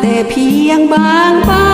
แต่เพียงบางเบา